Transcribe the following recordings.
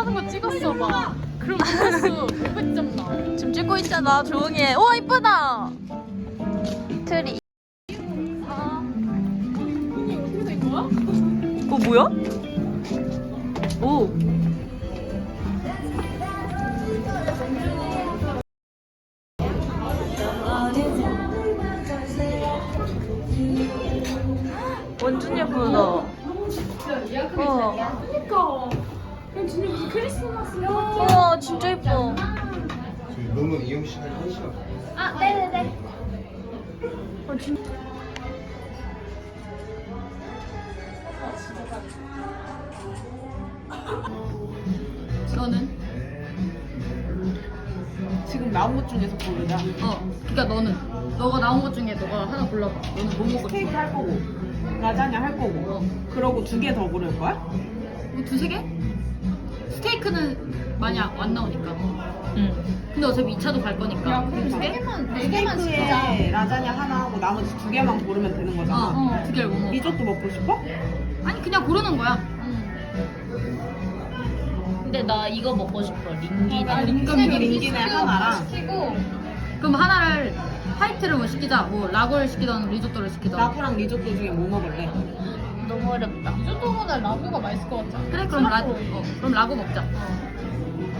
타는 거 찍었어 봐. 그럼 조회수 500점 나. 지금 찍고 있잖아. 조용히 해. 우와 이쁘다. 트리. 이게 어떻게 된 거야? 어 뭐야? 오. 완전 예쁘다. 우와. 그니까. 그냥 진짜 무슨 크리스마스 같아. 우와 진짜 예뻐. 저희 룸은 이용 시간이 1시간. 아, 네네네. 어, 진짜. 너는? 지금 나온 것 중에서 고르자. 어. 그니까 너는. 너가 나온 것 중에 너가 하나 골라봐. 너는 뭐 먹고 스테이크 싶어? 할 거고, 라자냐 할 거고. 그러고 두 개 더 고를 거야? 뭐 두세 개? 스테이크는 많이 안- 안 나오니까. 응. 근데 어차피 2차도 갈 거니까. 그럼 세 개만, 네 스테이크에 라자냐 하나 하고 나머지 두 개만 고르면 되는 거잖아. 어, 어, 두 개를 못 먹어. 리조또 먹고 싶어? 아니, 그냥 고르는 거야. 근데 나 이거 먹고 싶어. 아, 그럼 링기네 하나랑 그럼 하나를 화이트를 뭐 시키자. 뭐 라구를 시키던 리조또를 시키던. 라구랑 리조또 중에 뭐 먹을래? 너무 어렵다. 리조또보다 라구가 맛있을 것 같아. 그래, 그럼 라, 어, 그럼 라구 먹자.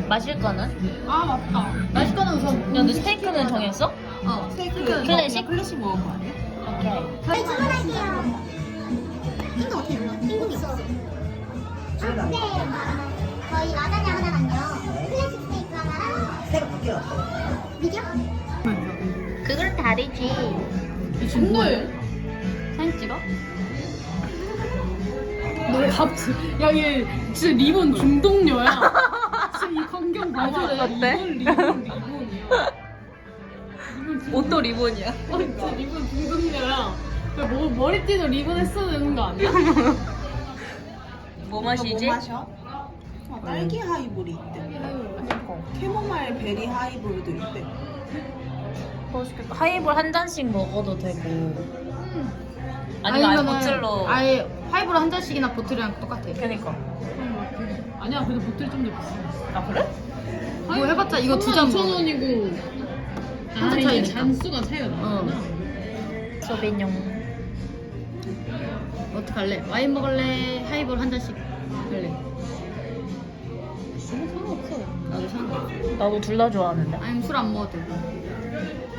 마실 거는? 아, 맞다. 맛있을 거는 우선. 야, 근데 스테이크는 정했어? 어, 스테이크 클래식? 클래식 먹을 거 아니야? 오케이. 저희 주문할게요. 인도 어떻게 눌러? 인도이 없어. 네. 저희 라자냐 하나랑요. 클래식 스테이크 하나랑. 스테이크 바뀌어. 미디엄? 그걸 다르지. 이 중도에 사진 찍어? 너 갑자기 야얘 진짜 리본 중독녀야 지금 이 광경 봐줘래 어때? 리본 리본 리본이야 리본 옷도 리본이야. 어, 진짜 리본 중독녀야 야, 뭐, 머리띠도 리본 했어야 되는 거 아니야? 뭐 마시지? 뭐 마셔? 어, 딸기 하이볼이 있대. 캐모마일 베리 하이볼도 있대. 맛있겠다. 하이볼 한 잔씩 먹어도 되고. 아니면 아예 보틀로. 아예 하이볼 한 잔씩이나 보틀이랑 똑같아 그니까. 아니야 그래도 보틀 좀 더 비싸 아 그래? 뭐 해봤자 이거 두잔 2천 원이고 한잔 아 이게 차이니까. 잔수가 차이가 나. 어. 소비뇽. 어떡할래? 와인 먹을래? 하이볼 한 잔씩 할래? 상관없어. 나도 상관없어 나도 둘 다 좋아하는데. 아니면 술 안 먹어도 되고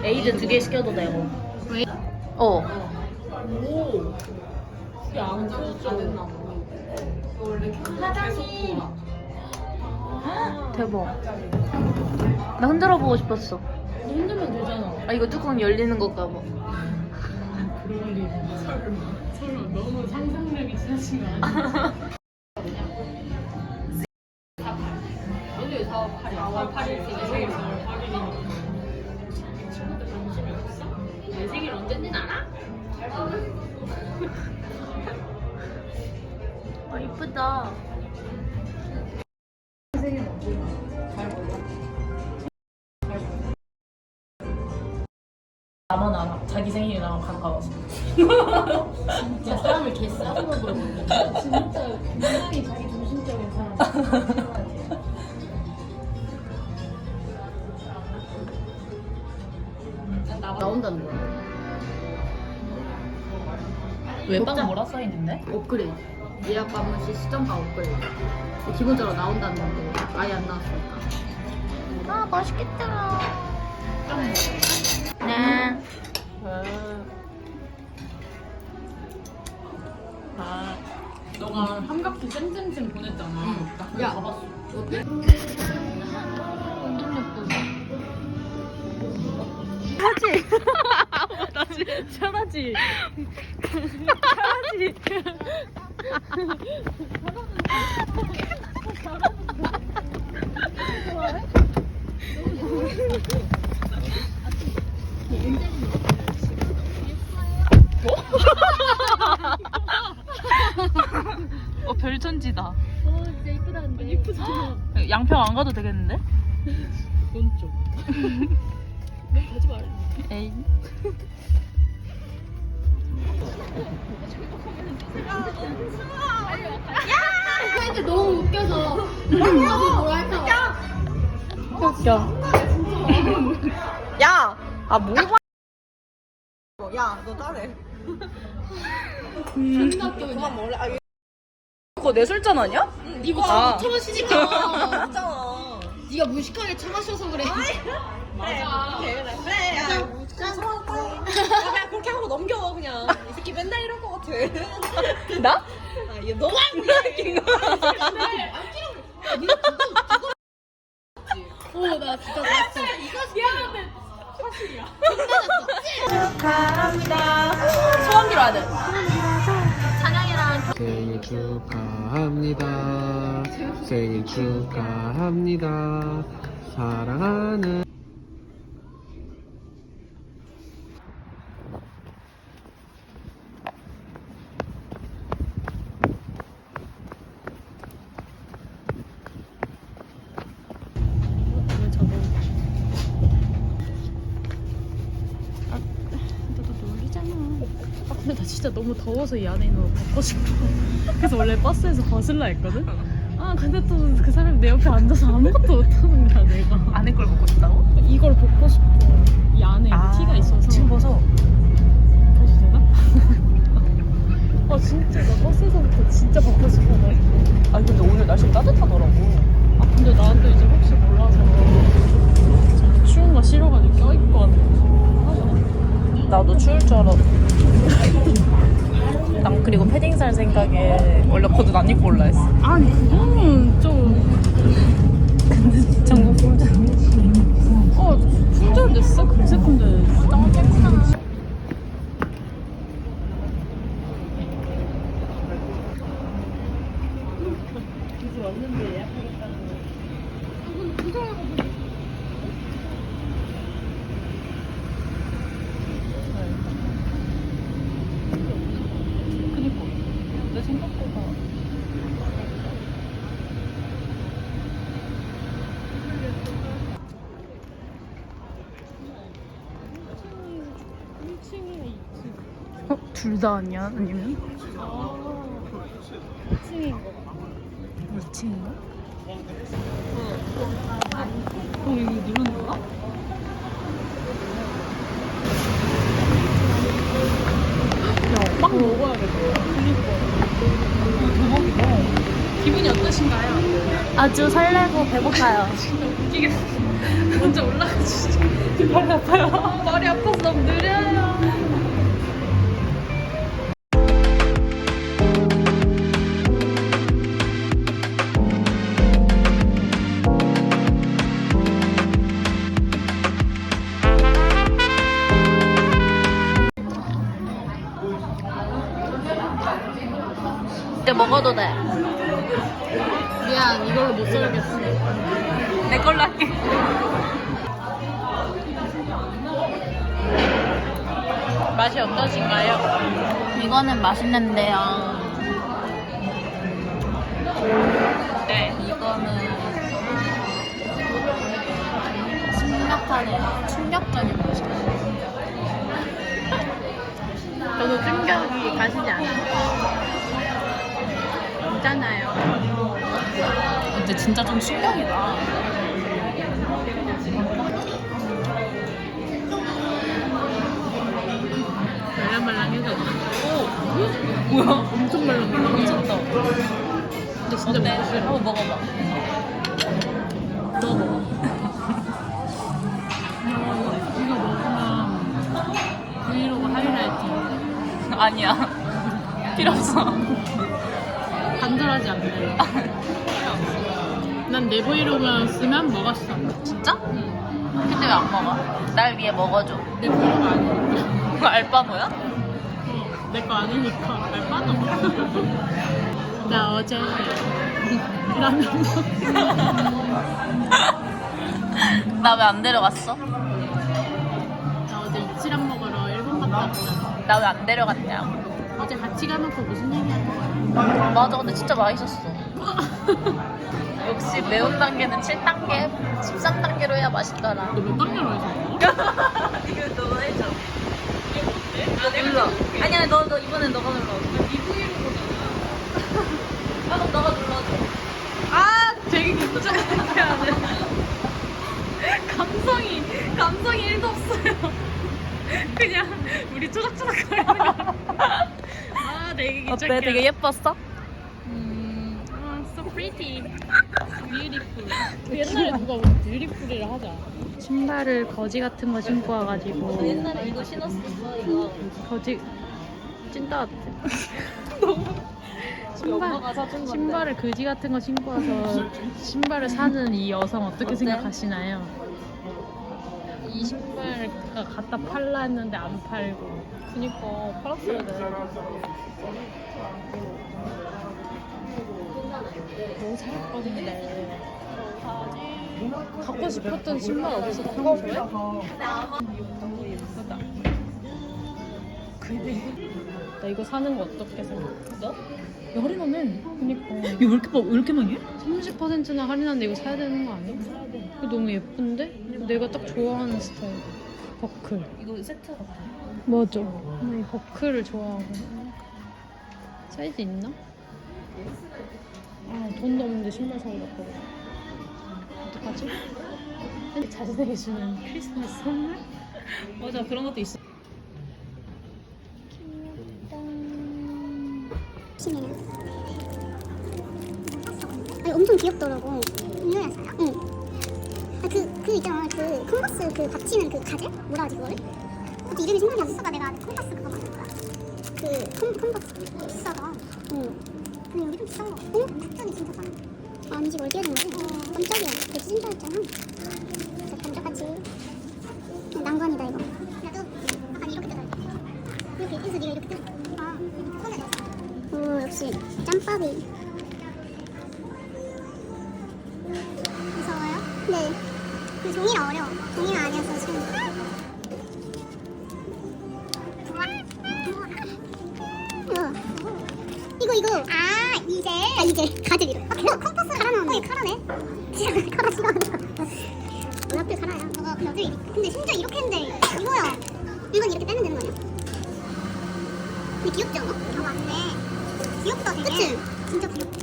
에이드 두 개 시켜도 되고. 왜? 어. 오. 야안 다 됐나 봐. 원래 사장님. 대박. 나 흔들어 보고 싶었어. 너 흔들면 되잖아. 아 이거 뚜껑 열리는 걸까 봐. 그럴 리. 설마. 설마 너무 상상력이 지나친 거 아니야? 나만 알아. 자기 생일이랑 가까워서. 진짜 사람을 개 싸구려 보는 진짜 굉장히 자기 중심적인 사람. 나온다는 거야 외방은 뭐라 써 있는데? 업그레이드 예약 방문 시 시점과 업그레이드 기본적으로 나온다는 건데 아예 안 나왔으니까 아 맛있겠다. 네. 아, 너가 삼각대 쌤쌤쌤 보냈잖아. 나 그거 야. 봐봤어. 어때? 편하지? 편하지? 편하지? 편하지? 어 별천지다. 어, 진짜 이쁘다는데. 이쁘잖아. 양평 안 가도 되겠는데? 넌 좀. 넌 가지 말래. 에이. 근데 너무 웃겨서 웃겨. 야! 아, 뭐 봐? 야, 너 따래. 그만 먹을래? 아, 그거 내 술잔 아니야? 이거 아. 처마시니까. 있잖아. 네가 무식하게 처마셔서 그래. 맞아. 그래, 그래. 그래. 야, 야, 그냥 그렇게 하고 넘겨, 그냥. 이 새끼 맨날 이럴 것 같아. 나? 아, 얘 너무 오, 나 진짜 봤어. 소원 빌어야 돼. 생일 축하합니다. 생일 축하합니다. 사랑하는 아, 근데 나 진짜 너무 더워서 이 안에 있는 거 벗고 싶어. 그래서 원래 버스에서 벗을라 했거든? 아, 근데 또 그 사람이 내 옆에 앉아서 아무것도 못하는 거야, 내가. 안에 걸 먹고 싶다고? 이걸 벗고 싶어. 이 안에 아, 티가 있어서. 지금 벗어. 벗어도 되나? 아, 진짜 나 버스에서부터 진짜 벗고 싶어. 나. 아니, 근데 오늘 날씨 따뜻하더라고. 아, 근데 나도 이제 혹시 몰라서 좀 추운 거 싫어가지고 껴입고 왔는데. 나도 추울 줄 알아. 난 그리고 패딩 살 생각에 원래 겉옷 안 입고 올라 했어. 아니, 그거는 좀. 전국 공장. 어, 품절됐어? 금세 품절됐어. 너무 깨끗한. 그니까. 내 생각보다. 어? 둘 다 아니야? 아니면? 2층인 거 봐. 2층인가? 어, 이거 누르는 거야? 야, 빵 먹어야겠다. 그니까. 대박이다. 기분이 어떠신가요? 아주 설레고 배고파요. 웃기겠어. 먼저 올라가 주시죠. 발이 아파요. 말이 아파서 너무 느려요. 이거는 맛있는데요. 네. 이거는 충격하네요. 충격적인 맛이에요. 저도 충격이 가시지 않아요. 있잖아요. 근데 진짜 좀 충격이다. 뭐야? 엄청 말랑말랑해. 미쳤다. 근데 진짜 어때? 한번 먹어봐. 너 먹어. 이거 먹으면 브이로그 하이라이트. 아니야. 필요 없어. 간절하지 않네. 난 내 브이로그였으면 먹었어. 진짜? 근데 왜 안 먹어? 날 위해 먹어줘. 내 브이로그 아니니까. 그거 알바모야? 내 거 아니니까. 날 빠져. 나 어제 라면 먹 나왜 안 데려갔어? 나 어제 이치랑 먹으러 일본 갔다 왔잖아. 나 왜 안 데려갔냐? 어제 같이 가놓고 무슨 얘기하는 거야? 맞아, 근데 진짜 맛있었어. 역시 매운 단계는 7단계, 13단계로 해야 맛있더라. 너 몇 단계로 해서 먹어? 이거 너 해줘. 너 눌러. 아니야, 너, 너 이번엔 너가 눌러. 아, 그럼 너가 눌러줘. 아, 되게 긴장해야 감성이, 감성이 1도 없어요. 그냥 우리 쪼닥쪼닥 거리는 거. 아, 되게 긴장해. 어때? 되게 예뻤어? Pretty. beautiful. 옛날에 누가 뭐 beautiful이라 하자. 신발을 거지 같은 거 신고 와가지고 옛날에 이거 신었었어 이거. 거지 찐따 같아. 엄마가 사준 건데. 신발을 그지 같은 거 신고 와서 신발을 사는 이 여성 어떻게 어때? 생각하시나요? 이 신발가 갖다 팔라 했는데 안 팔고 그니까 팔았어야 돼 너무 잘했거든데 갖고 싶었던 신발 없어 평소에? 예쁘다 나 이거 사는 거 어떻게 생각해? 너? 할인하면 그니까 이거 왜 이렇게 봐- 왜 이렇게 많이 해? 30%나 할인한데 이거 사야 되는 거 아니야? 이거 너무 예쁜데? 내가 딱 좋아하는 스타일 버클 이거 세트 같아. 맞아 나이 버클을 좋아하거든 사이즈 있나? 아 돈도 없는데 신발 사고 났거든 어떡하지? 자신에게 주는 크리스마스 선물? 맞아 그런 것도 있어. 아니 엄청 귀엽더라고 음료였어요 응. 아, 그, 그 있잖아 그 컨버스 그 받치는 그 가젤? 뭐라 하지 그거를? 그것도 이름이 생각이 안 나다가 내가 컨버스 그거 만든 거야 그 컨, 컨버스 비싸다 응 근데 여기 좀 비싼 거 같아. 어? 갑자기 진짜 싸네 아, 아니지 뭘 끼워준 거지? 어, 깜짝이야. 찐따였잖아. 진짜 감쪽같이. 난관이다 이거. 나도 약간 이렇게 뜯어야 돼. 이렇게 해서 네가 이렇게 뜯어. 아 손에 넣었어. 오 역시 짬밥이 근데 심지어 이렇게 했는데 이거야 이건 이렇게 빼면 되는 거 아니야? 근데 귀엽지 않아? 아 맞네 귀엽다 되게 그치? 진짜 귀엽다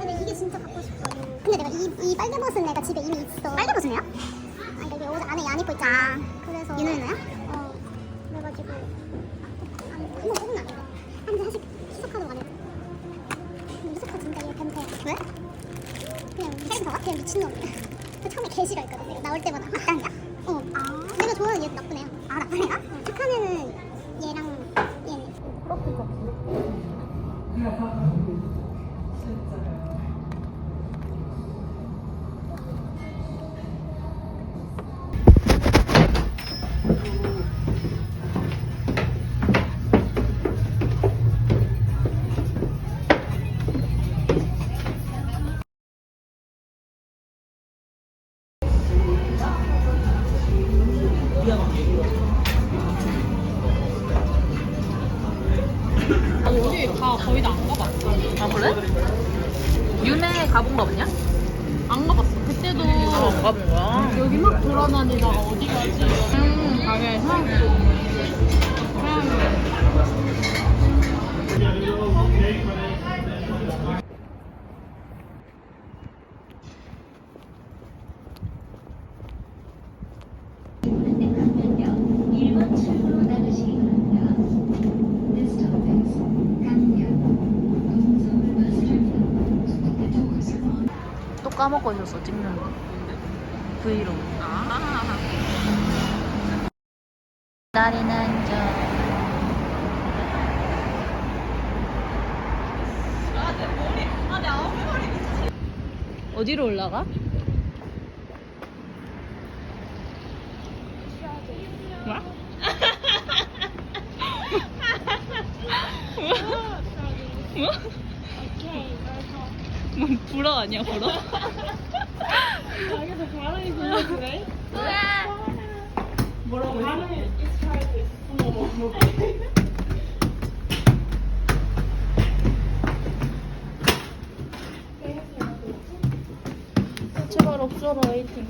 근데 이게 진짜 갖고 싶어 근데 내가 이, 이 빨개 벗은 애가 집에 이미 있어 빨개 벗은 애야? 아 그러니까 이게 옷 안에 안 입고 있잖아 까먹고 있었어 찍는 거. 브이로그. 아. 기다리는 중. 어디로 올라가? 뭔 불어 아니야 불어? 없어라 웨이팅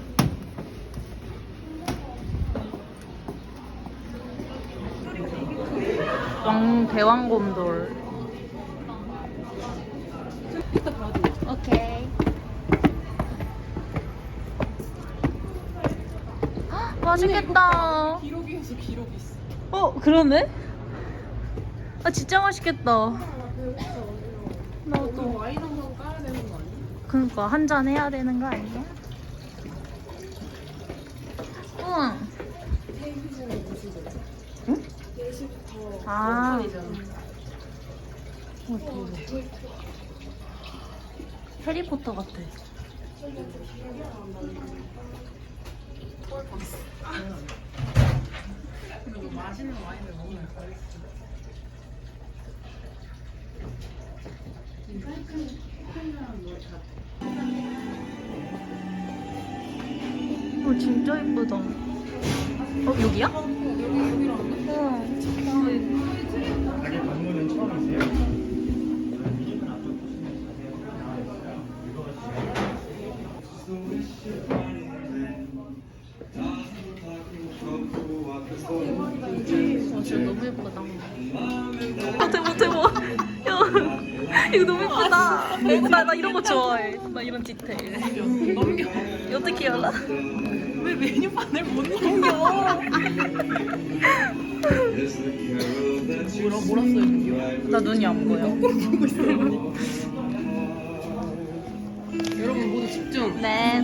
왕 대왕곰돌 오케이 헉, 맛있겠다 기록이어서 기록이 있어 어 그러네? 아 진짜 맛있겠다. 나도 와인 한번 까야 되는 거 아니야? 그러니까 한 잔 해야 되는 거 아니야? 응. 응? 아. 어, 대박. 해리포터 같아. 어 진짜 예쁘다. 어 여기야? 어. 가게 방문은 처음이세요? 어, 진짜 너무 예쁘다. 아 대박 대박. 야 이거 너무 예쁘다. 나, 나 이런 거 좋아해. 나 이런 디테일. 넘겨. 어떻게 알아? 왜 메뉴판을 못 넘겨? 뭐라 뭐라 써있는겨? 나 눈이 안 보여. 여러분 모두 집중. 네.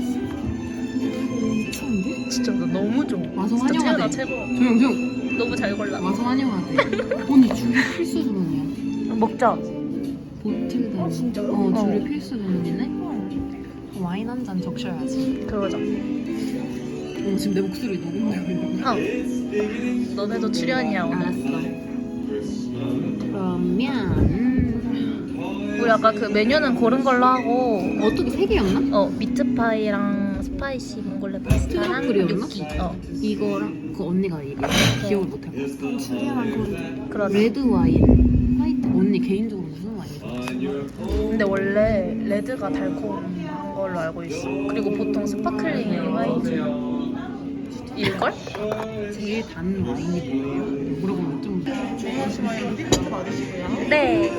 진짜 나 너무 좋아. 와서 진짜 환영하대. 최고다 최고. 조용 조용. 너무 잘 골라. 와서 환영하대. 언니 줄이 필수 주문이야. 먹자. 보틀다. 진짜? 어 줄이 필수 주문이네. 와인 한 잔 적셔야지. 그러자. 어 지금 내 목소리 녹음되고 있는 거. 어. 너네도 출연이야 오늘. 그러면 우리 아까 그 메뉴는 고른 걸로 하고 어떻게 세 개였나? 어 미트파이랑 스파이시 몽골레 파스타랑? 육기. 어 이거랑 그 언니가 얘기해. 기억을 못할 것 같아. 그러자. 레드 와인, 화이트. 언니 개인적으로 무슨 와인? 근데 원래 레드가 달콤한 걸로 알고 있어. 그리고 보통 스파클링 와인이 일걸? 제일 단 와인이 뭐예요? 물어보면 좀. 네.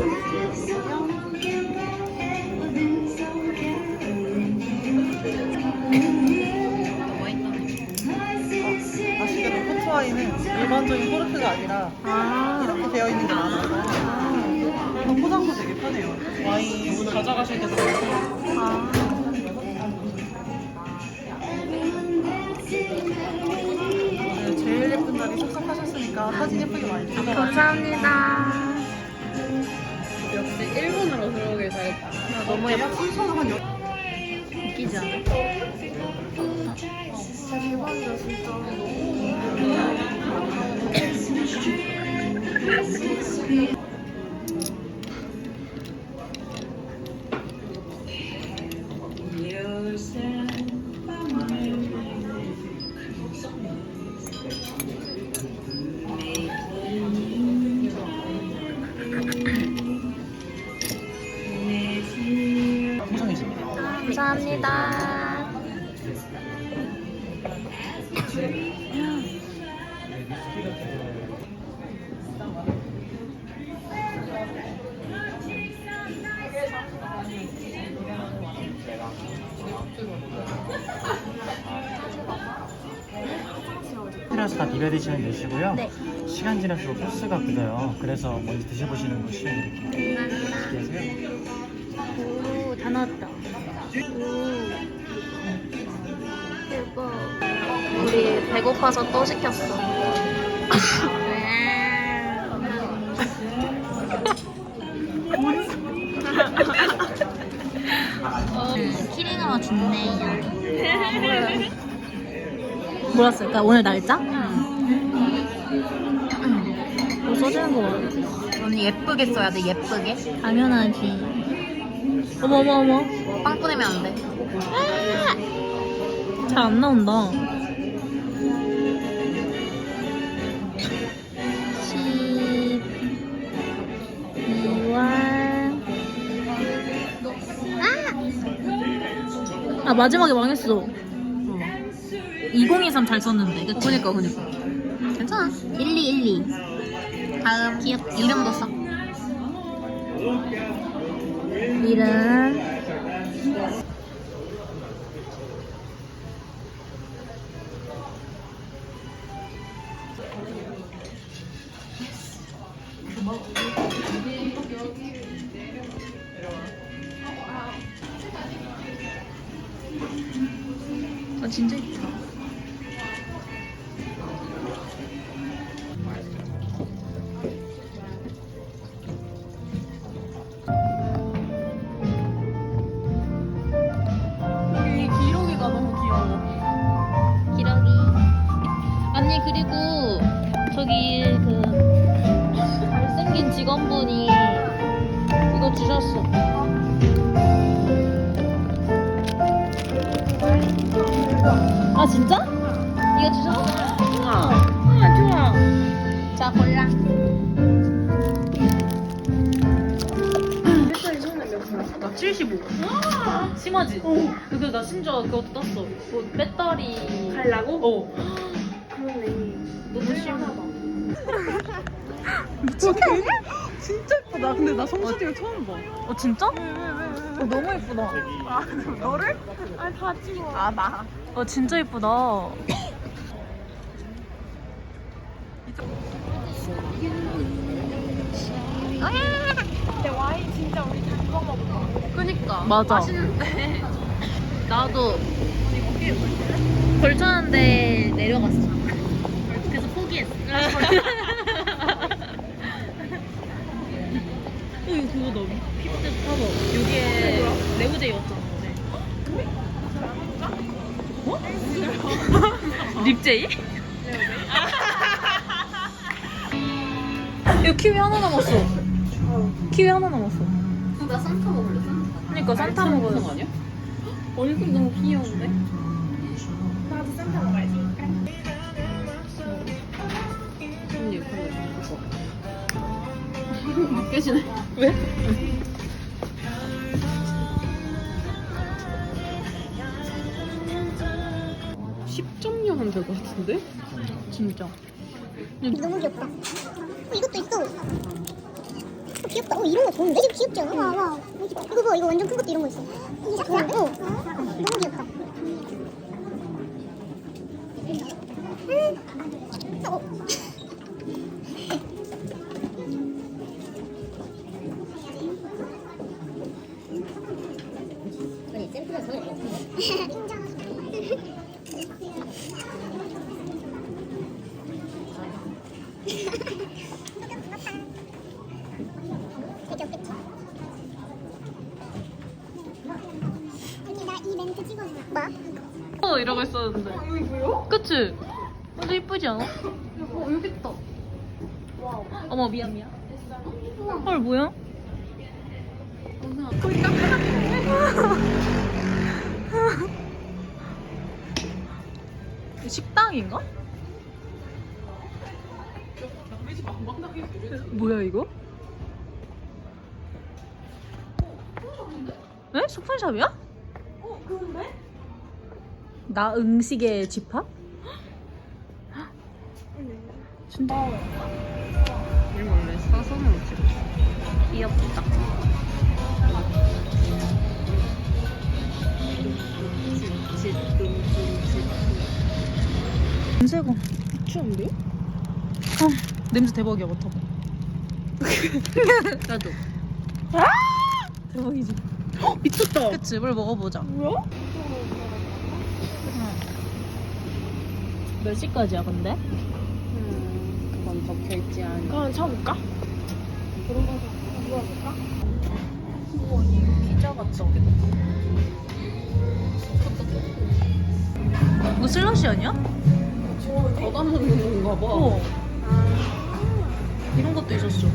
아시게도 포트 와인은 일반적인 포르트가 아니라 아. 이렇게 되어 있는 게 많아서 그래서 포장도 되게 편해요. 와인 가져가실 때도 아. 네, 제일 예쁜 자리 섭섭하셨으니까 사진 예쁘게 많이 찍어가지고 감사합니다. 역시 일본어로 들어오길 잘했다. 너무 예뻐. 순서는 한 여... 웃기지 않아? 감사합니다. 필요해서 다 비벼 드시면 되시고요. 네. 시간 지날수록 소스가 굳어요. 그래서 먼저 드셔보시는 거 추천드릴게요. 맛있게 드세요. 오, 다 나왔다. 오. 대박. 우리 배고파서 또 시켰어. 키링으로 좋네요. 뭐라 쓸까? 오늘 날짜? 뭐 써주는 거 모르겠어. 언니 예쁘게 써야 돼, 예쁘게. 당연하지. 어머 어머 어머. 빵 뿌리면 안 돼. 잘 안 나온다. 아 마지막에 망했어. 2023 잘 썼는데, 그치? 그니까, 그니까. 괜찮아. 1212. 다음 귀엽 이름도 써. 이름. 아, 진짜 이거 주셨어? 우와. 우와 좋아. 자 골라. 나 75. 심하지? 어. 그나 심지어 그것도 떴어. 그 배터리. 갈라고? 어. 그러네. 너무 심하다. 진짜 예쁘다. 근데 나 성수대를 처음 봐. 어 진짜? 어, 너무 예쁘다. 너를? 아니 다 찍어. 아 나. 어 진짜 예쁘다. 근데 와인 진짜 우리 잘 먹어. 그니까 맞아. 맛있는데 나도 걸쳤는데 내려갔어. 그래서 포기했어. 어 이거 그거 너 픽스 커버 여기에 레오제이였잖아. 어? 립제이? 키위 하나 남았어. 키위 하나 남았어. 나 산타 먹을래, 산타. 그니까 산타 먹어요. 아니야? 얼굴 너무 귀여운데? 나도 산타 먹어야지. 언니. 안 깨지네. 왜? 한 10점년 될것 같은데? 진짜. 너무 귀엽다. 어, 이것도 있어. 어, 귀엽다. 어, 이런 거 좋은데? 되게 귀엽지 않아? 와, 와. 이거 봐, 이거 완전 큰 것도 이런 거 있어. 이거 좋은데? 어. 너무 귀엽다. 음. 어. 어머 미안 미안. 헐 뭐야? 식당인가? 뭐야 이거? 에? 소품샵이야? 어 그런데? 나 응식의 집합? 진짜 이거 원래 사선으로 찍어. 귀엽다. 냄새가 미쳤는데? 냄새 대박이야 맡아봐. 나도. 대박이지. 미쳤다. 그치? 뭘 먹어보자. 뭐야? 몇 시까지야 근데? 음, 그건 적혀있지 않아. 그럼 쳐볼까? 피자 같지 않게 이거 슬러시 아니야? 더 담는 건가 봐. 어. 이런 것도 있었어.